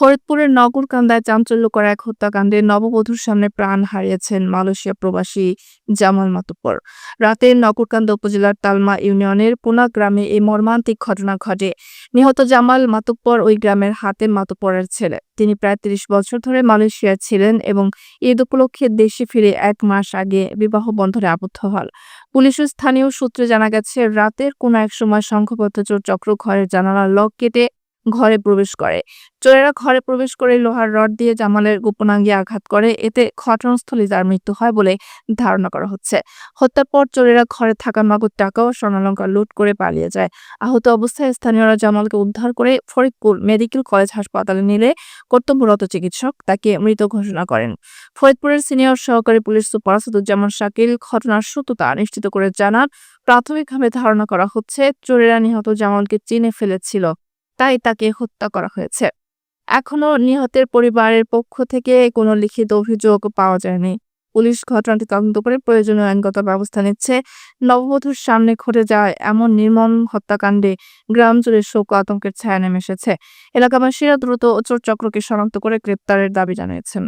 ফরিদপুরের নগরকান্দায় চাঞ্চল্যকর এক হত্যাকাণ্ডে নববধূর সামনে প্রাণ হারিয়েছেন মালয়েশিয়া প্রবাসী জামাল মাতুব্বর রাতে নগরকান্দা উপজেলার তালমা ইউনিয়নের পুনা গ্রামে এই মর্মান্তিক ঘটনা ঘটে। নিহত জামাল মাতুব্বর ওই গ্রামের হাতে মাতুব্বরের ছেলে। তিনি প্রায় তিরিশ বছর ধরে মালয়েশিয়ায় ছিলেন এবং ঈদ উপলক্ষে দেশে ফিরে এক মাস আগে বিবাহ বন্ধনে আবদ্ধ হন। পুলিশ স্থানীয় সূত্রে জানা গেছে, রাতের কোনো এক সময় সংঘবদ্ধ চোর চক্র ঘরের জানালার লক কেটে ঘরে প্রবেশ করে। চোরেরা ঘরে প্রবেশ করে লোহার রড দিয়ে জামালের গোপনাঙ্গে আঘাত করে। এতে ঘটনাস্থলে তার মৃত্যু হয় বলে ধারণা করা হচ্ছে। হত্যার পর চোরেরা ঘরে থাকা নগদ টাকা ও স্বর্ণালঙ্কার লুট করে পালিয়ে যায়। আহত অবস্থায় স্থানীয়রা জামালকে উদ্ধার করে ফরিদপুর মেডিকেল কলেজ হাসপাতালে নিলে কর্তব্যরত চিকিৎসক তাকে মৃত ঘোষণা করেন। ফরিদপুরের সিনিয়র সহকারী পুলিশ সুপার আসাদুজ্জামান শাকিল ঘটনার সত্যতা নিশ্চিত করে জানান। প্রাথমিকভাবে ধারণা করা হচ্ছে, চোরেরা নিহত জামালকে চিনে ফেলেছিল। তাই তাকে হত্যা করা হয়েছে। এখনও নিহতের পরিবারের পক্ষ থেকে কোনো লিখিত অভিযোগ পাওয়া যায়নি। পুলিশ ঘটনাটি তদন্ত করে প্রয়োজনীয় আইনগত ব্যবস্থা নিচ্ছে। নববধূর সামনে ঘটে যায় এমন নির্মম হত্যাকাণ্ডে গ্রাম জুড়ে শোক আতঙ্কের ছায়া নেমে এসেছে। এলাকাবাসীরা দ্রুত চোর চক্রকে শনাক্ত করে গ্রেপ্তারের দাবি জানিয়েছেন।